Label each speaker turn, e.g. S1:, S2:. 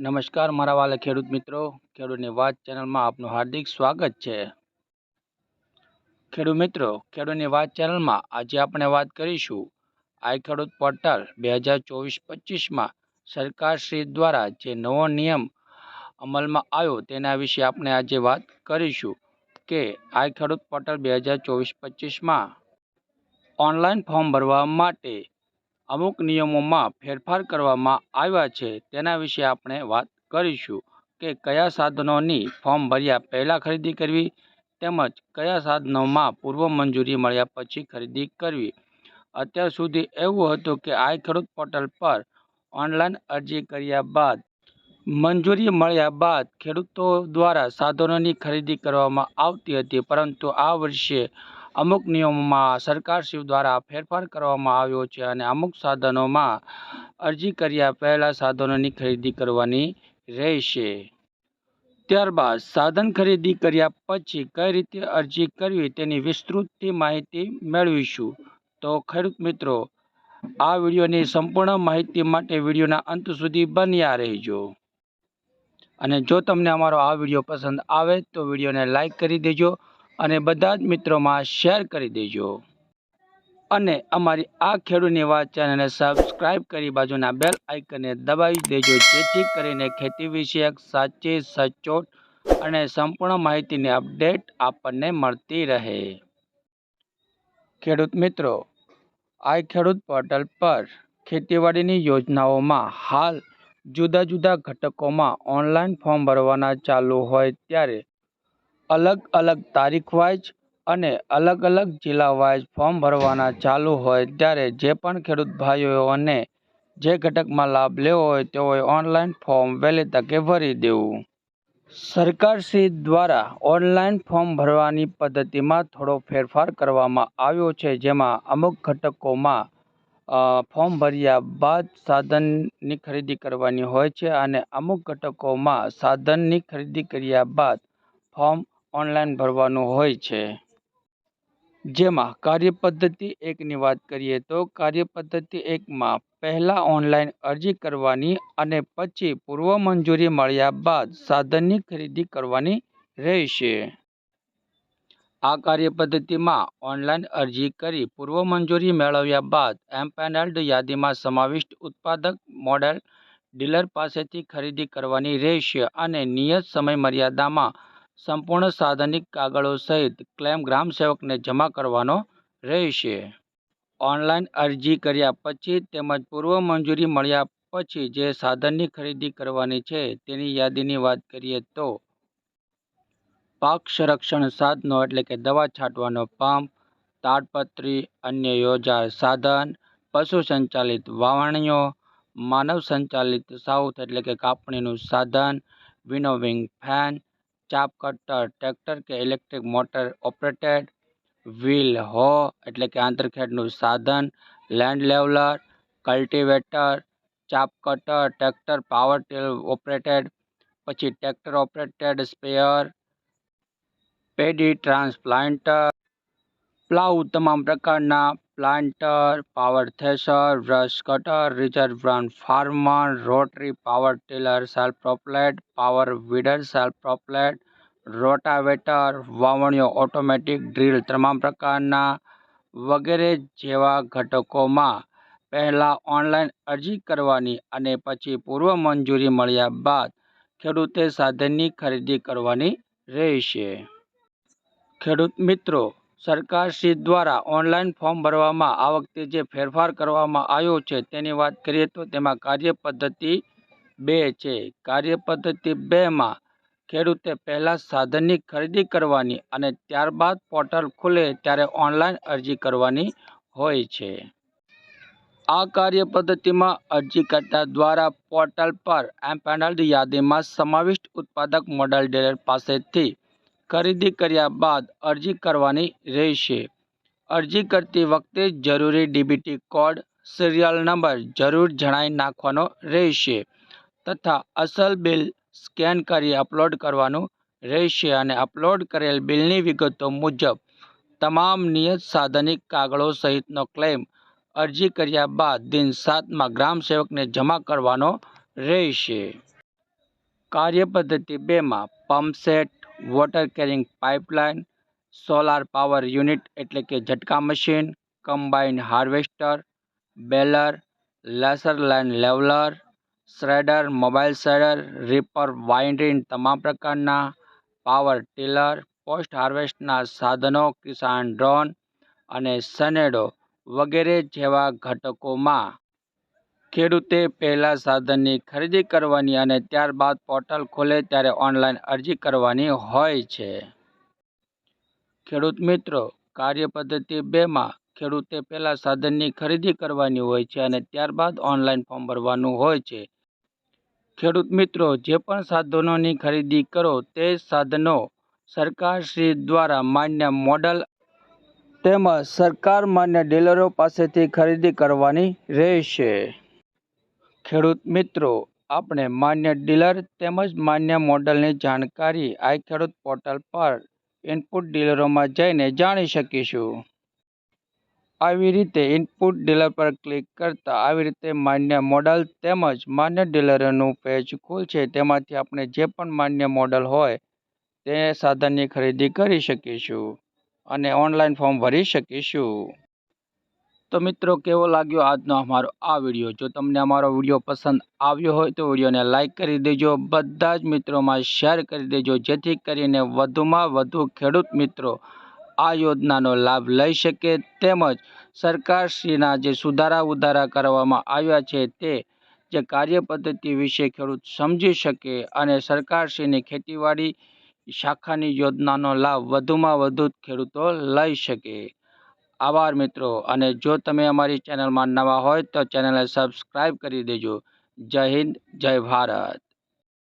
S1: નમસ્કાર, મારા વાલા ખેડૂત મિત્રો. ખેડૂતની વાત ચેનલમાં આપનું હાર્દિક સ્વાગત છે. ખેડૂત મિત્રો, ખેડૂતની વાત ચેનલમાં આજે આપણે વાત કરીશું. આઈ ખેડૂત પોર્ટલ બે હજાર ચોવીસ પચીસમાં સરકારશ્રી દ્વારા જે નવો નિયમ અમલમાં આવ્યો તેના વિશે આપણે આજે વાત કરીશું કે આઈ ખેડૂત પોર્ટલ બે હજાર ચોવીસ પચીસમાં ઓનલાઈન ફોર્મ ભરવા માટે અમુક નિયમોમાં ફેરફાર કરવામાં આવ્યા છે. તેના વિશે આપણે વાત કરીશું કે કયા સાધનોની ફોર્મ ભર્યા પહેલાં ખરીદી કરવી તેમજ કયા સાધનોમાં પૂર્વ મંજૂરી મળ્યા પછી ખરીદી કરવી. અત્યાર સુધી એવું હતું કે આ ખેડૂત પોર્ટલ પર ઓનલાઈન અરજી કર્યા બાદ, મંજૂરી મળ્યા બાદ ખેડૂતો દ્વારા સાધનોની ખરીદી કરવામાં આવતી હતી, પરંતુ આ વર્ષે અમુક નિયમોમાં સરકારશ્રી દ્વારા ફેરફાર કરવામાં આવ્યો છે અને અમુક સાધનોમાં અરજી કર્યા પહેલાં સાધનોની ખરીદી કરવાની રહેશે. ત્યારબાદ સાધન ખરીદી કર્યા પછી કઈ રીતે અરજી કરવી તેની વિસ્તૃતથી માહિતી મેળવીશું. તો ખેડૂત મિત્રો, આ વિડીયોની સંપૂર્ણ માહિતી માટે વિડીયોના અંત સુધી બન્યા રહેજો. અને જો તમને અમારો આ વીડિયો પસંદ આવે તો વિડીયોને લાઇક કરી દેજો અને બધા જ મિત્રોમાં શેર કરી દેજો. અને અમારી આ ખેડૂતની વાત ચેનલને સબસ્ક્રાઇબ કરી બાજુના બેલ આઇકનને દબાવી દેજો, જેથી કરીને ખેતી વિષયક સાચી સચોટ અને સંપૂર્ણ માહિતીની અપડેટ આપણને મળતી રહે. ખેડૂત મિત્રો આ ખેડૂત પોર્ટલ પર ખેતીવાડીની યોજનાઓમાં હાલ જુદા જુદા ઘટકોમાં ઓનલાઈન ફોર્મ ભરવાના ચાલુ હોય ત્યારે અલગ અલગ તારીખ વાઇઝ અને અલગ અલગ જિલ્લા વાઇઝ ફોર્મ ભરવાના ચાલુ હોય ત્યારે જે પણ ખેડૂત ભાઈઓને જે ઘટકમાં લાભ લેવો હોય તેઓએ ઓનલાઈન ફોર્મ વહેલી તકે ભરી દેવું. સરકારશ્રી દ્વારા ઓનલાઈન ફોર્મ ભરવાની પદ્ધતિમાં થોડો ફેરફાર કરવામાં આવ્યો છે, જેમાં અમુક ઘટકોમાં ફોર્મ ભર્યા બાદ સાધનની ખરીદી કરવાની હોય છે અને અમુક ઘટકોમાં સાધનની ખરીદી કર્યા બાદ ફોર્મ ઓનલાઈન ભરવાનું હોય છે. જેમાં કાર્યપદ્ધતિ એકની વાત કરીએ તો કાર્યપદ્ધતિ એકમાં પહેલાં ઓનલાઈન અરજી કરવાની અને પછી પૂર્વ મંજૂરી મળ્યા બાદ સાધનની ખરીદી કરવાની રહેશે. આ કાર્યપદ્ધતિમાં ઓનલાઈન અરજી કરી પૂર્વ મંજૂરી મેળવ્યા બાદ એમ્પેનલ્ડ યાદીમાં સમાવિષ્ટ ઉત્પાદક મોડેલ ડીલર પાસેથી ખરીદી કરવાની રહેશે અને નિયત સમય મર્યાદામાં સંપૂર્ણ સાધનિક કાગળો સહિત ક્લેમ ગ્રામ સેવકને જમા કરવાનો રહેશે. ઓનલાઈન અરજી કર્યા પછી તેમજ પૂર્વ મંજૂરી મળ્યા પછી જે સાધનની ખરીદી કરવાની છે તેની યાદીની વાત કરીએ તો પાક સંરક્ષણ સાધનો એટલે કે દવા છાંટવાનો પંપ, તાડપત્રી, અન્ય યોજાર સાધન, પશુ સંચાલિત વાવણીઓ, માનવ સંચાલિત સાઉથ એટલે કે કાપણીનું સાધન, winnowing fan chaff cutter, tractor કે ઇલેક્ટ્રિક મોટર ઓપરેટેડ, વ્હીલ, હો, એટલે કે આંતરખેડનું સાધન, land leveller, cultivator, chaff cutter, tractor, power tiller operated, પછી tractor operated, sprayer, paddy transplanter plough તમામ પ્રકારના planter, power thresher brush cutter, reserve brand farmer, rotary, power tiller self propelled power weeder self propelled rotavator, વાવણીઓ, automatic drill તમામ પ્રકારના વગેરે જેવા ઘટકોમાં પહેલાં online અરજી કરવાની અને પછી પૂર્વ મંજૂરી મળ્યા બાદ ખેડૂતે સાધનની ખરીદી કરવાની રહેશે. ખેડૂત મિત્રો સરકારશ્રી દ્વારા ઓનલાઈન ફોર્મ ભરવામાં આ વખતે જે ફેરફાર કરવામાં આવ્યો છે તેની વાત કરીએ તો તેમાં કાર્યપદ્ધતિ બે છે. કાર્યપદ્ધતિ બેમાં ખેડૂતે પહેલાં સાધનની ખરીદી કરવાની અને ત્યારબાદ પોર્ટલ ખુલે ત્યારે ઓનલાઈન અરજી કરવાની હોય છે. આ કાર્યપદ્ધતિમાં અરજીકર્તા દ્વારા પોર્ટલ પર એમ્પેનલ્ડ યાદીમાં સમાવિષ્ટ ઉત્પાદક મોડલ ડીલર પાસેથી ખરીદી કર્યા બાદ અરજી કરવાની રહેશે. અરજી કરતી વખતે જરૂરી ડીબીટી કોડ, સિરિયલ નંબર જરૂર જણાવી નાખવાનો રહેશે તથા અસલ બિલ સ્કેન કરી અપલોડ કરવાનું રહેશે અને અપલોડ કરેલ બિલની વિગતો મુજબ તમામ નિયત સાધનિક કાગળો સહિતનો ક્લેમ અરજી કર્યા બાદ દિન સાતમાં ગ્રામ સેવકને જમા કરવાનો રહેશે. કાર્યપદ્ધતિ બેમાં pump set water carrying pipeline solar power unit એટલે કે ઝટકા machine combine harvester baler laser line leveller shredder mobile shredder reaper windrower તમામ પ્રકારના પાવર ટીલર પોસ્ટ હાર્વેસ્ટના સાધનો, કિસાન ડ્રોન અને સનેડો વગેરે જેવા ઘટકોમાં ખેડૂતે પહેલાં સાધનની ખરીદી કરવાની અને ત્યારબાદ પોર્ટલ ખોલે ત્યારે ઓનલાઈન અરજી કરવાની હોય છે. ખેડૂત મિત્રો કાર્યપદ્ધતિ બેમાં ખેડૂતે પહેલાં સાધનની ખરીદી કરવાની હોય છે અને ત્યારબાદ ઓનલાઈન ફોર્મ ભરવાનું હોય છે. ખેડૂત મિત્રો, જે પણ સાધનોની ખરીદી કરો તે સાધનો સરકારશ્રી દ્વારા માન્ય મોડલ તેમજ સરકાર માન્ય ડીલરો પાસેથી ખરીદી કરવાની રહેશે. ખેડૂત મિત્રો, આપણે માન્ય ડીલર તેમજ માન્ય મોડલની જાણકારી આઈ ખેડૂત પોર્ટલ પર ઇનપુટ ડીલરોમાં જઈને જાણી શકીશું. આવી રીતે ઇનપુટ ડીલર પર ક્લિક કરતા આવી રીતે માન્ય મોડલ તેમજ માન્ય ડીલરોનું પેજ ખુલશે. તેમાંથી આપણે જે પણ માન્ય મોડલ હોય તે સાધનની ખરીદી કરી શકીશું અને ઓનલાઈન ફોર્મ ભરી શકીશું. તો મિત્રો, કેવો લાગ્યો આજનો અમારો આ વીડિયો? જો તમને અમારો વીડિયો પસંદ આવ્યો હોય તો વિડીયોને લાઇક કરી દેજો, બધા જ મિત્રોમાં શેર કરી દેજો, જેથી કરીને વધુમાં વધુ ખેડૂત મિત્રો આ યોજનાનો લાભ લઈ શકે. તેમજ સરકારશ્રીના જે સુધારા ઉધારા કરવામાં આવ્યા છે તે જે કાર્યપદ્ધતિ વિશે ખેડૂત સમજી શકે અને સરકારશ્રીની ખેતીવાડી શાખાની યોજનાનો લાભ વધુમાં વધુ ખેડૂતો લઈ શકે. આભાર મિત્રો. અને જો તમે અમારી ચેનલમાં નવા હોય તો ચેનલને સબસ્ક્રાઈબ કરી દેજો. જય હિન્દ, જય ભારત.